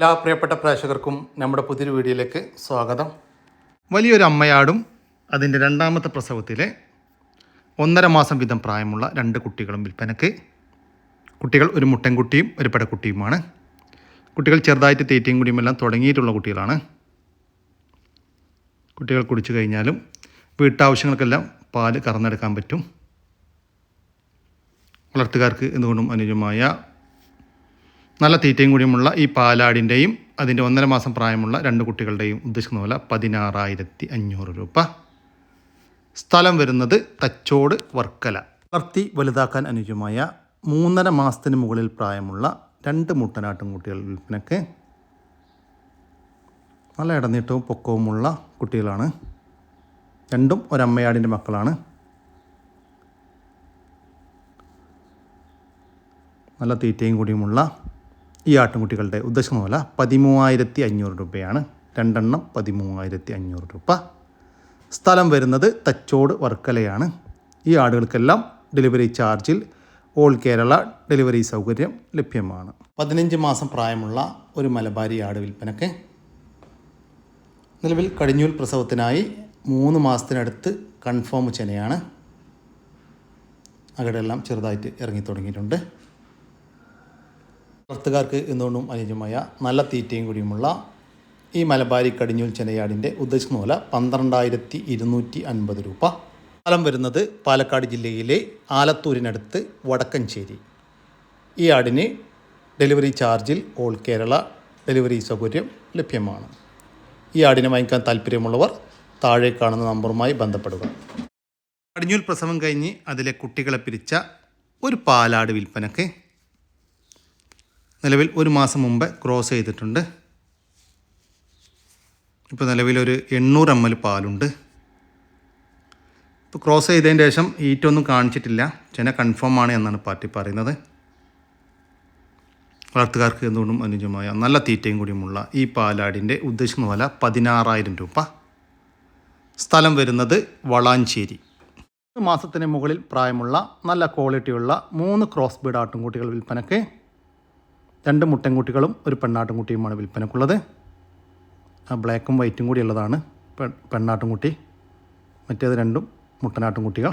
എല്ലാ പ്രിയപ്പെട്ട പ്രേക്ഷകർക്കും നമ്മുടെ പുതിയൊരു വീഡിയോയിലേക്ക് സ്വാഗതം. വലിയൊരു അമ്മയാടും അതിന്റെ രണ്ടാമത്തെ പ്രസവത്തിലെ ഒന്നര മാസം വീതം പ്രായമുള്ള രണ്ട് കുട്ടികളും വിൽപ്പനക്ക് കുട്ടികൾ ഒരു മുട്ടൻകുട്ടിയും ഒരു പെടക്കുട്ടിയുമാണ്. കുട്ടികൾ ചെറുതായിട്ട് തീറ്റയും കുടിയുമെല്ലാം തുടങ്ങിയിട്ടുള്ള കുട്ടികളാണ്. കുട്ടികൾ കുടിച്ചു കഴിഞ്ഞാലും വീട്ടാവശ്യങ്ങൾക്കെല്ലാം പാൽ കറന്നെടുക്കാൻ പറ്റും. വളർത്തുകാർക്ക് എന്തുകൊണ്ടും അനുയോജ്യമായ നല്ല തീറ്റയും കൂടിയുമുള്ള ഈ പാലാടിന്റെയും അതിന്റെ ഒന്നര മാസം പ്രായമുള്ള രണ്ട് കുട്ടികളുടെയും ഉദ്ദേശിക്കുന്ന പോലെ പതിനാറായിരത്തി അഞ്ഞൂറ് രൂപ. സ്ഥലം വരുന്നത് തച്ചോട് വർക്കല. വളർത്തി വലുതാക്കാൻ അനുയോജ്യമായ മൂന്നര മാസത്തിന് മുകളിൽ പ്രായമുള്ള രണ്ട് മുട്ടനാട്ടും കുട്ടികൾ നല്ല ഇടനീട്ടവും പൊക്കവുമുള്ള കുട്ടികളാണ്. രണ്ടും ഒരമ്മയാടിന്റെ മക്കളാണ്. നല്ല തീറ്റയും കൂടിയുമുള്ള ഈ ആട്ടുംകുട്ടികളുടെ ഉദ്ദേശിക്കുന്ന പോലെ പതിമൂവായിരത്തി അഞ്ഞൂറ് രൂപയാണ്. രണ്ടെണ്ണം പതിമൂവായിരത്തി അഞ്ഞൂറ് രൂപ. സ്ഥലം വരുന്നത് തച്ചോട് വർക്കലയാണ്. ഈ ആടുകൾക്കെല്ലാം ഡെലിവറി ചാർജിൽ ഓൾ കേരള ഡെലിവറി സൗകര്യം ലഭ്യമാണ്. പതിനഞ്ച് മാസം പ്രായമുള്ള ഒരു മലബാരി ആട് വിൽപ്പനക്ക് നിലവിൽ കടിഞ്ഞൂൽ പ്രസവത്തിനായി മൂന്ന് മാസത്തിനടുത്ത് കൺഫേം ചെനയാണ്. അകടെല്ലാം ചെറുതായിട്ട് ഇറങ്ങി തുടങ്ങിയിട്ടുണ്ട്. വളർത്തുകാർക്ക് എന്തുകൊണ്ടും അനുയോജ്യമായ നല്ല തീറ്റയും കൂടിയുമുള്ള ഈ മലബാരി കടിഞ്ഞൂൽ ചെനയാടിന്റെ ഉദ്ദേശിക്കുന്ന പോലെ പന്ത്രണ്ടായിരത്തി ഇരുന്നൂറ്റി അൻപത് രൂപ. സ്ഥലം വരുന്നത് പാലക്കാട് ജില്ലയിലെ ആലത്തൂരിനടുത്ത് വടക്കഞ്ചേരി. ഈ ആടിന് ഡെലിവറി ചാർജിൽ ഓൾ കേരള ഡെലിവറി സൗകര്യം ലഭ്യമാണ്. ഈ ആടിനെ വാങ്ങിക്കാൻ താല്പര്യമുള്ളവർ താഴെ കാണുന്ന നമ്പറുമായി ബന്ധപ്പെടുക. കടിഞ്ഞൂൽ പ്രസവം കഴിഞ്ഞ് അതിലെ കുട്ടികളെ പിരിച്ച ഒരു പാലാട് വിൽപ്പനക്ക് നിലവിൽ ഒരു മാസം മുമ്പ് ക്രോസ് ചെയ്തിട്ടുണ്ട്. ഇപ്പോൾ നിലവിലൊരു എണ്ണൂറ് എം എൽ പാലുണ്ട്. ഇപ്പോൾ ക്രോസ് ചെയ്തതിന് ശേഷം ഈറ്റൊന്നും കാണിച്ചിട്ടില്ല. ചെന കൺഫേം ആണ് എന്നാണ് പാർട്ടി പറയുന്നത്. വളർത്തുകാർക്ക് എന്തുകൊണ്ടും അനുയോജ്യമായ നല്ല തീറ്റയും കൂടിയുമുള്ള ഈ പാലാടിന്റെ ഉദ്ദേശിക്കുന്ന വില പതിനാറായിരം രൂപ. സ്ഥലം വരുന്നത് വളാഞ്ചേരി. മാസത്തിന് മുകളിൽ പ്രായമുള്ള നല്ല ക്വാളിറ്റിയുള്ള മൂന്ന് ക്രോസ് ബീഡ് ആട്ടുംകുട്ടികൾ വിൽപ്പനക്ക് രണ്ട് മുട്ടൻകുട്ടികളും ഒരു പെണ്ണാട്ടുംകുട്ടിയുമാണ് വിൽപ്പനക്കുള്ളത്. ആ ബ്ലാക്കും വൈറ്റും കൂടി ഉള്ളതാണ് പെണ്ണാട്ടുംകുട്ടി. മറ്റേത് രണ്ടും മുട്ടനാട്ടുംകുട്ടികൾ.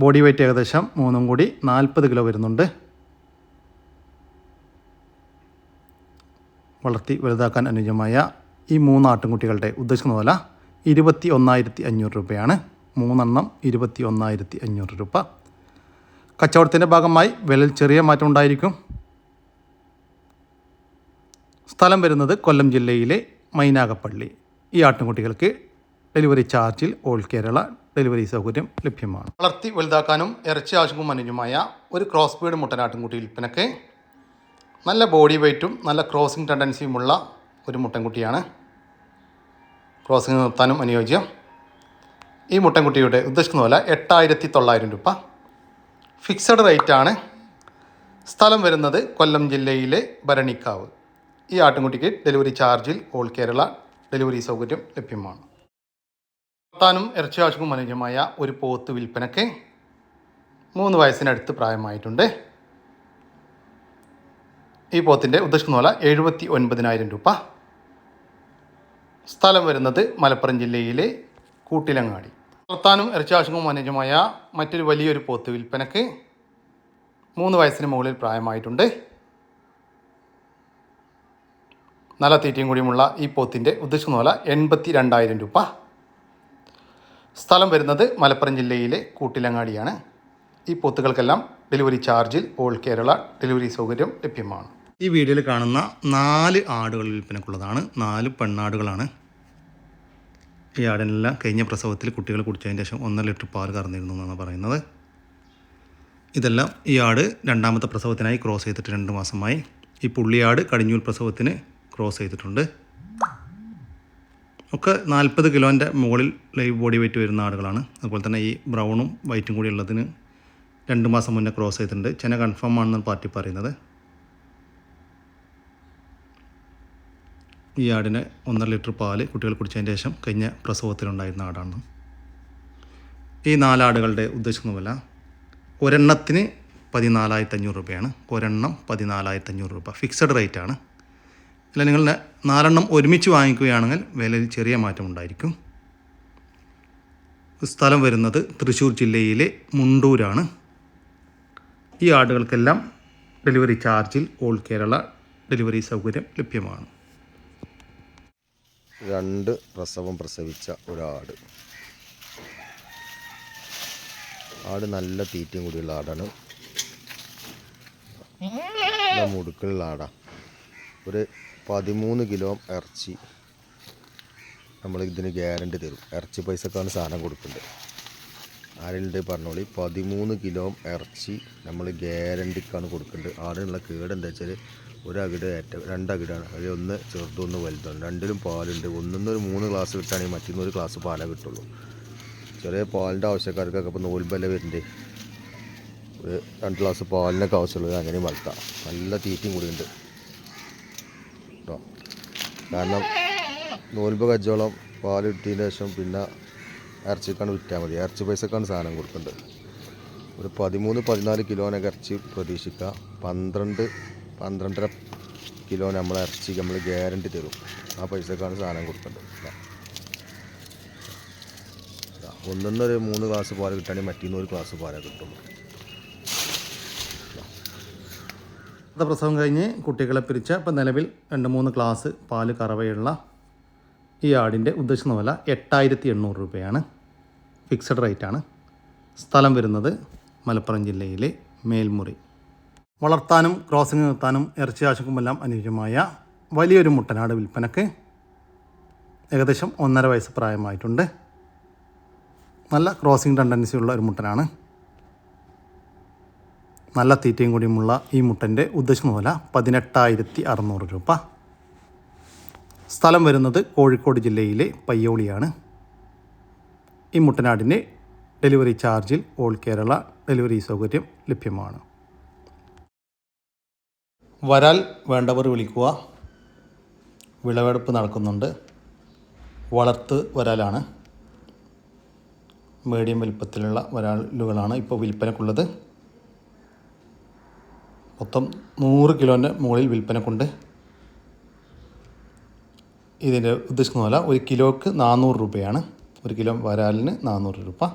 ബോഡി വെയ്റ്റ് ഏകദേശം മൂന്നും കൂടി നാൽപ്പത് കിലോ വരുന്നുണ്ട്. വളർത്തി വലുതാക്കാൻ അനുയോജ്യമായ ഈ മൂന്ന് ആട്ടുംകുട്ടികളുടെ ഉദ്ദേശിക്കുന്ന പോലെ ഇരുപത്തി ഒന്നായിരത്തി അഞ്ഞൂറ് രൂപയാണ്. മൂന്നെണ്ണം ഇരുപത്തി ഒന്നായിരത്തി അഞ്ഞൂറ് രൂപ. കച്ചവടത്തിന്റെ ഭാഗമായി വിലയിൽ ചെറിയ മാറ്റം ഉണ്ടായിരിക്കും സ്ഥലം വരുന്നത് കൊല്ലം ജില്ലയിലെ മൈനാഗപ്പള്ളി. ഈ ആട്ടിൻകുട്ടികൾക്ക് ഡെലിവറി ചാർജിൽ ഓൾ കേരള ഡെലിവറി സൗകര്യം ലഭ്യമാണ്. വളർത്തി വലുതാക്കാനും ഇറച്ചി ആവശ്യവും അനുയോജ്യമായ ഒരു ക്രോസ് ബീഡ് മുട്ടനാട്ടിൻകുട്ടി വിൽപ്പനക്ക് നല്ല ബോഡി വെയ്റ്റും നല്ല ക്രോസിംഗ് ടെൻഡൻസിയുമുള്ള ഒരു മുട്ടൻകുട്ടിയാണ്. ക്രോസിംഗ് നിർത്താനും അനുയോജ്യം. ഈ മുട്ടൻകുട്ടിയുടെ ഉദ്ദേശിക്കുന്ന പോലെ എട്ടായിരത്തി തൊള്ളായിരം രൂപ ഫിക്സഡ് റേറ്റാണ് സ്ഥലം വരുന്നത് കൊല്ലം ജില്ലയിലെ ഭരണിക്കാവ്. ഈ ആട്ടിൻകുട്ടിക്ക് ഡെലിവറി ചാർജിൽ ഓൾ കേരള ഡെലിവറി സൗകര്യം ലഭ്യമാണ്. താനും ഇറച്ചി ആവശ്യവും അനുയോജ്യമായ ഒരു പോത്ത് വിൽപ്പനക്ക് മൂന്ന് വയസ്സിനടുത്ത് പ്രായമായിട്ടുണ്ട്. ഈ പോത്തിന്റെ ഉദ്ദേശിക്കുന്ന പോലെ എഴുപത്തി ഒൻപതിനായിരം രൂപ. സ്ഥലം വരുന്നത് മലപ്പുറം ജില്ലയിലെ കൂട്ടിലങ്ങാടി. വളർത്താനും ഇറച്ചി അനുജമായ മറ്റൊരു വലിയൊരു പോത്ത് വിൽപ്പനക്ക് മൂന്ന് വയസ്സിന് മുകളിൽ പ്രായമായിട്ടുണ്ട്. നല്ല തീറ്റയും കൂടിയുമുള്ള ഈ പോത്തിന്റെ ഉദ്ദേശിക്കുന്ന പോലെ എൺപത്തി രണ്ടായിരം രൂപ. സ്ഥലം വരുന്നത് മലപ്പുറം ജില്ലയിലെ കൂട്ടിലങ്ങാടിയാണ്. ഈ പോത്തുകൾക്കെല്ലാം ഡെലിവറി ചാർജിൽ ഓൾ കേരള ഡെലിവറി സൗകര്യം ലഭ്യമാണ്. ഈ വീഡിയോയിൽ കാണുന്ന നാല് ആടുകൾ വിൽപ്പനക്കുള്ളതാണ്. നാല് പെണ്ണാടുകളാണ്. ഈ ആടിനെല്ലാം കഴിഞ്ഞ പ്രസവത്തിൽ കുട്ടികൾ കുടിച്ചതിന് ശേഷം ഒന്നര ലിറ്റർ പാൽ കറന്നിരുന്നു എന്നാണ് പറയുന്നത്. ഇതെല്ലാം ഈ ആട് രണ്ടാമത്തെ പ്രസവത്തിനായി ക്രോസ് ചെയ്തിട്ട് രണ്ട് മാസമായി. ഈ പുള്ളിയാട് കടിഞ്ഞൂൽ പ്രസവത്തിന് ക്രോസ് ചെയ്തിട്ടുണ്ട്. ഒക്കെ നാൽപ്പത് കിലോന്റെ മുകളിൽ ലൈവ് ബോഡി വെയിറ്റ് വരുന്ന ആടുകളാണ് അതുപോലെ തന്നെ ഈ ബ്രൗണും വൈറ്റും കൂടി ഉള്ളതിന് രണ്ട് മാസം മുന്നേ ക്രോസ് ചെയ്തിട്ടുണ്ട്. ചെന കൺഫേം ആണെന്നാണ് പാർട്ടി പറയുന്നത്. ഈ ആടിന് ഒന്നര ലിറ്റർ പാൽ കുട്ടികൾ കുടിച്ചതിന് ശേഷം കഴിഞ്ഞ പ്രസവത്തിലുണ്ടായിരുന്ന ആടാണ്. ഈ നാലാടുകളുടെ ഉദ്ദേശമൊന്നുമല്ല ഒരെണ്ണത്തിന് പതിനാലായിരത്തി അഞ്ഞൂറ് രൂപയാണ്. ഒരെണ്ണം പതിനാലായിരത്തി അഞ്ഞൂറ് രൂപ. ഫിക്സഡ് റേറ്റാണ്. അല്ല നിങ്ങൾ ന- നാലെണ്ണം ഒരുമിച്ച് വാങ്ങിക്കുകയാണെങ്കിൽ വിലയിൽ ചെറിയ മാറ്റം ഉണ്ടായിരിക്കും. സ്ഥലം വരുന്നത് തൃശ്ശൂർ ജില്ലയിലെ മുണ്ടൂരാണ്. ഈ ആടുകൾക്കെല്ലാം ഡെലിവറി ചാർജിൽ ഓൾ കേരള ഡെലിവറി സൗകര്യം ലഭ്യമാണ്. രണ്ട് പ്രസവം പ്രസവിച്ച ഒരാട്. ആട് നല്ല തീറ്റയും കൂടിയുള്ള ആടാണ്. നല്ല മുടുക്കുള്ള ആടാ. ഒരു പതിമൂന്ന് കിലോ ഇറച്ചി നമ്മൾ ഇതിന് ഗ്യാരണ്ടി തരും. ഇറച്ചി പൈസക്കാണ് സാധനം കൊടുക്കുന്നത് ആരെങ്കിലും പറഞ്ഞോളി. പതിമൂന്ന് കിലോ ഇറച്ചി നമ്മൾ ഗ്യാരണ്ടിക്കാണ് കൊടുക്കേണ്ടത് ആടിനുള്ള കേട് എന്താ വെച്ചാൽ ഒരകിട് ഏറ്റ രണ്ടകിടാണ് അതിൽ ഒന്ന് ചെറുതും ഒന്ന് വലുതാണ് രണ്ടിലും പാലുണ്ട്. ഒന്നൊന്നൊരു മൂന്ന് ഗ്ലാസ് കിട്ടുകയാണെങ്കിൽ മറ്റൊന്നൊരു ഗ്ലാസ് പാലേ കിട്ടുള്ളൂ. ചെറിയ പാലിന്റെ ആവശ്യക്കാർക്കൊക്കെ ഇപ്പോൾ നൂൽബല വരുന്നുണ്ട് ഒരു രണ്ട് ഗ്ലാസ് പാലിനൊക്കെ ആവശ്യമുള്ളത് അങ്ങനെയും വളർത്താം നല്ല തീറ്റയും കൂടിയുണ്ട്. കേട്ടോ. കാരണം നൂൽബ് കച്ചവടം പാൽ കിട്ടിയതിന് ശേഷം പിന്നെ ഇറച്ചിക്കാണ് വിറ്റാൽ മതി. ഇറച്ചി പൈസക്കാണ് സാധനം കൊടുക്കേണ്ടത്. ഒരു പതിമൂന്ന് പതിനാല് കിലോനൊക്കെ ഇറച്ചി പ്രതീക്ഷിക്കുക. പന്ത്രണ്ട് പന്ത്രണ്ടര കിലോ നമ്മൾ ഇറച്ചി നമ്മൾ ഗ്യാരണ്ടി തരും. ആ പൈസക്കാണ് സാധനം കൊടുക്കേണ്ടത്. ഒന്നൊന്നൊരു മൂന്ന് ഗ്ലാസ് പാൽ കിട്ടുകയാണെങ്കിൽ മറ്റീന്ന് ഒരു ഗ്ലാസ് പാലേ കിട്ടുള്ളൂ. അടുത്ത പ്രസവം കഴിഞ്ഞ് കുട്ടികളെ പിരിച്ച ഇപ്പം നിലവിൽ രണ്ട് മൂന്ന് ക്ലാസ് പാൽ കറവയുള്ള ഈ ആടിന്റെ ഉദ്ദേശിക്കുന്ന വില എട്ടായിരത്തി എണ്ണൂറ് രൂപയാണ്. ഫിക്സഡ് റേറ്റാണ് സ്ഥലം വരുന്നത് മലപ്പുറം ജില്ലയിലെ മേൽമുറി. വളർത്താനും ക്രോസിംഗ് നിർത്താനും ഇറച്ചി ആശുക്കുമെല്ലാം അനുയോജ്യമായ വലിയൊരു മുട്ടനാട് വിൽപ്പനക്ക് ഏകദേശം ഒന്നര വയസ്സ് പ്രായമായിട്ടുണ്ട്. നല്ല ക്രോസിംഗ് ടെൻഡൻസി ഉള്ള ഒരു മുട്ടനാണ്. നല്ല തീറ്റയും കൂടിയുമുള്ള ഈ മുട്ടന്റെ ഉദ്ദേശിക്കുന്ന വില പതിനെട്ടായിരത്തി അറുന്നൂറ് രൂപ. സ്ഥലം വരുന്നത് കോഴിക്കോട് ജില്ലയിലെ പയ്യോളിയാണ്. ഈ മുട്ടനാടിന്റെ ഡെലിവറി ചാർജിൽ ഓൾ കേരള ഡെലിവറി സൗകര്യം ലഭ്യമാണ്. വരാൽ വേണ്ടവർ വിളിക്കുക. വിളവെടുപ്പ് നടക്കുന്നുണ്ട്. വളർത്ത് വരാലാണ്. മീഡിയം വലിപ്പത്തിലുള്ള വരാലുകളാണ് ഇപ്പോൾ വിൽപ്പനക്കുള്ളത്. മൊത്തം നൂറ് കിലോന്റെ മുകളിൽ വിൽപ്പന കൊണ്ട് ഇതിന്റെ ഉദ്ദേശിക്കുന്ന പോലെ ഒരു കിലോക്ക് നാനൂറ് രൂപയാണ്. ഒരു കിലോ വരാലിന് നാനൂറ് രൂപ.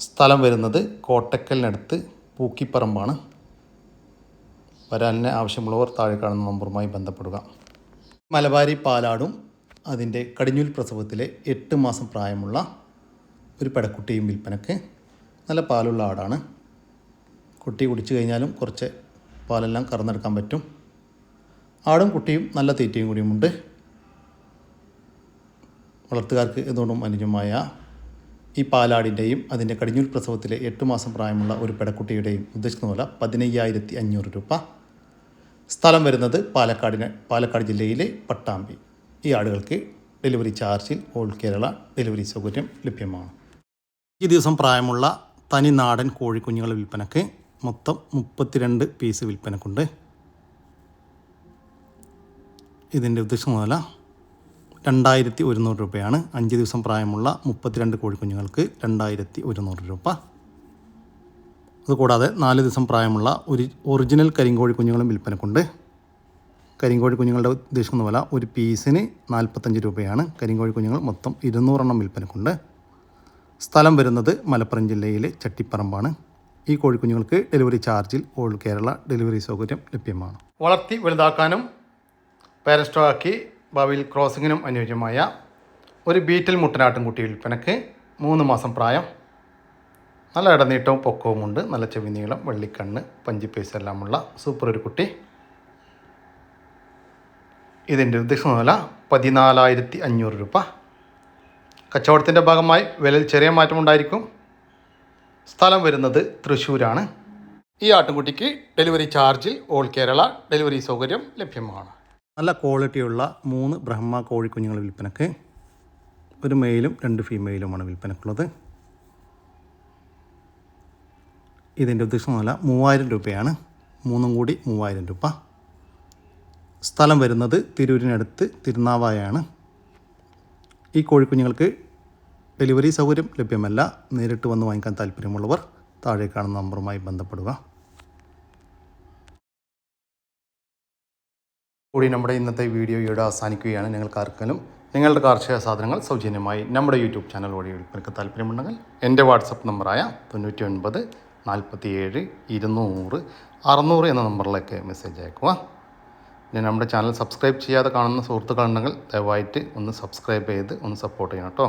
സ്ഥലം വരുന്നത് കോട്ടക്കലിനടുത്ത് പൂക്കിപ്പറമ്പാണ്. വരാലിന് ആവശ്യമുള്ളവർ താഴെ കാണുന്ന നമ്പറുമായി ബന്ധപ്പെടുക. മലബാരി പാലാടും അതിന്റെ കടിഞ്ഞൂൽ പ്രസവത്തിലെ എട്ട് മാസം പ്രായമുള്ള ഒരു പെടക്കുട്ടിയും വിൽപ്പനക്ക്. നല്ല പാലുള്ള ആടാണ്. കുട്ടി കുടിച്ചു കഴിഞ്ഞാലും കുറച്ച് പാലെല്ലാം കറന്നെടുക്കാൻ പറ്റും. ആടും കുട്ടിയും നല്ല തീറ്റയും കൂടിയുമുണ്ട്. വളർത്തുകാർക്ക് എന്തുകൊണ്ടും അനുജമായ ഈ പാലാടിന്റെയും അതിന്റെ കടിഞ്ഞൂൽ പ്രസവത്തിലെ എട്ട് മാസം പ്രായമുള്ള ഒരു പെടക്കുട്ടിയുടെയും ഉദ്ദേശിക്കുന്ന പോലെ പതിനയ്യായിരത്തി അഞ്ഞൂറ് രൂപ. സ്ഥലം വരുന്നത് പാലക്കാടിന് പാലക്കാട് ജില്ലയിലെ പട്ടാമ്പി. ഈ ആടുകൾക്ക് ഡെലിവറി ചാർജിൽ ഓൾ കേരള ഡെലിവറി സൗകര്യം ലഭ്യമാണ്. ഈ ദിവസം പ്രായമുള്ള തനി നാടൻ കോഴിക്കുഞ്ഞുങ്ങളുടെ വിൽപ്പനക്ക് മൊത്തം മുപ്പത്തിരണ്ട് പീസ് വിൽപ്പനക്കുണ്ട് ഇതിന്റെ ഉദ്ദേശം മുതല രണ്ടായിരത്തി ഒരുന്നൂറ് രൂപയാണ്. അഞ്ച് ദിവസം പ്രായമുള്ള മുപ്പത്തിരണ്ട് കോഴിക്കുഞ്ഞുങ്ങൾക്ക് രണ്ടായിരത്തി ഒരുന്നൂറ് രൂപ. അതുകൂടാതെ നാല് ദിവസം പ്രായമുള്ള ഒരു ഒറിജിനൽ കരിങ്കോഴി കുഞ്ഞുങ്ങളും വിൽപ്പനക്കുണ്ട് കരിങ്കോഴി കുഞ്ഞുങ്ങളുടെ ഉദ്ദേശിക്കുന്ന വില ഒരു പീസിന് നാൽപ്പത്തഞ്ച് രൂപയാണ്. കരിങ്കോഴി കുഞ്ഞുങ്ങൾ മൊത്തം ഇരുന്നൂറെണ്ണം വിൽപ്പനക്കുണ്ട് സ്ഥലം വരുന്നത് മലപ്പുറം ജില്ലയിലെ ചട്ടിപ്പറമ്പാണ്. ഈ കോഴിക്കുഞ്ഞുങ്ങൾക്ക് ഡെലിവറി ചാർജിൽ ഓൾ കേരള ഡെലിവറി സൗകര്യം ലഭ്യമാണ്. വളർത്തി വലുതാക്കാനും പാരസ്റ്റോക്കി ഭാവിയിൽ ക്രോസിങ്ങിനും അനുയോജ്യമായ ഒരു ബീറ്റൽ മുട്ടനാട്ടിൻകുട്ടി വിൽപ്പനക്ക് മൂന്ന് മാസം പ്രായം. നല്ല ഇടനീട്ടവും പൊക്കവുമുണ്ട് നല്ല ചെവി നീളം വെള്ളിക്കണ്ണ് പഞ്ചിപ്പേസ് എല്ലാമുള്ള സൂപ്പർ ഒരു കുട്ടി. ഇതിന്റെ ഉദ്ദേശം വില പതിനാലായിരത്തി അഞ്ഞൂറ് രൂപ. കച്ചവടത്തിന്റെ ഭാഗമായി വിലയിൽ ചെറിയ മാറ്റമുണ്ടായിരിക്കും. സ്ഥലം വരുന്നത് തൃശ്ശൂരാണ്. ഈ ആട്ടുംകുട്ടിക്ക് ഡെലിവറി ചാർജിൽ ഓൾ കേരള ഡെലിവറി സൗകര്യം ലഭ്യമാണ്. നല്ല ക്വാളിറ്റിയുള്ള മൂന്ന് ബ്രഹ്മ കോഴിക്കുഞ്ഞുങ്ങൾ വിൽപ്പനക്ക് ഒരു മെയിലും രണ്ട് ഫീമെയിലുമാണ് വിൽപ്പനക്കുള്ളത്. ഇതിന്റെ ഉദ്ദേശം നല്ല മൂവായിരം രൂപയാണ്. മൂന്നും കൂടി മൂവായിരം രൂപ. സ്ഥലം വരുന്നത് തിരൂരിനടുത്ത് തിരുനാവായാണ്. ഈ കോഴിക്കുഞ്ഞുങ്ങൾക്ക് ഡെലിവറി സൗകര്യം ലഭ്യമല്ല. നേരിട്ട് വന്ന് വാങ്ങിക്കാൻ താല്പര്യമുള്ളവർ താഴെ കാണുന്ന നമ്പറുമായി ബന്ധപ്പെടുക. കൂടി നമ്മുടെ ഇന്നത്തെ വീഡിയോ ഇവിടെ അവസാനിക്കുകയാണ്. നിങ്ങൾക്ക് ആർക്കെങ്കിലും നിങ്ങളുടെ കാർഷിക സാധനങ്ങൾ സൗജന്യമായി നമ്മുടെ യൂട്യൂബ് ചാനൽ വഴി വിൽപ്പനയ്ക്ക് താല്പര്യമുണ്ടെങ്കിൽ എന്റെ വാട്സപ്പ് നമ്പറായ തൊണ്ണൂറ്റി ഒൻപത് നാൽപ്പത്തി ഏഴ് ഇരുന്നൂറ് അറുന്നൂറ് എന്ന നമ്പറിലേക്ക് മെസ്സേജ് അയക്കുക പിന്നെ നമ്മുടെ ചാനൽ സബ്സ്ക്രൈബ് ചെയ്യാതെ കാണുന്ന സുഹൃത്തുക്കളുണ്ടെങ്കിൽ ദയവായിട്ട് ഒന്ന് സബ്സ്ക്രൈബ് ചെയ്ത് ഒന്ന് സപ്പോർട്ട് ചെയ്യണം കേട്ടോ.